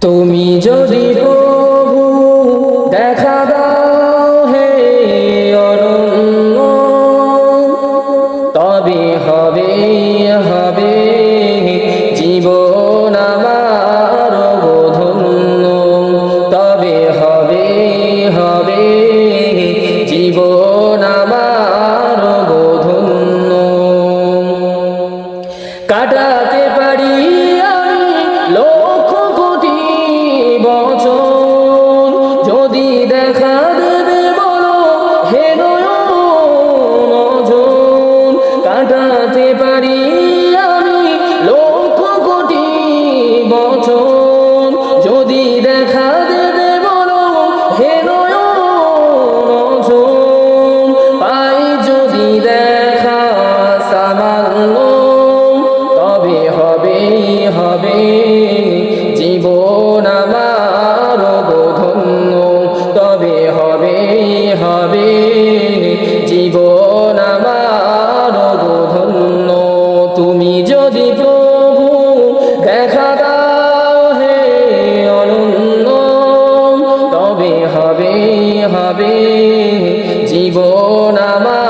তুমি যদি প্রভু, দেখা দাও হে অরণ্য তবে হবে হবে জীবন আমার ধন্য তবে হবে হবে জীবন আমার ধন্য কাটাতে পারি হারাতে পারি আমি লক্ষ কোটি বছর যদি দেখা দেবে বলো হে পাই যদি দেখা সামান্য, তবে হবে হবে জীবন আমার ধন্য তবে হবে হবে জীবন আমার হবে। জীবন আমার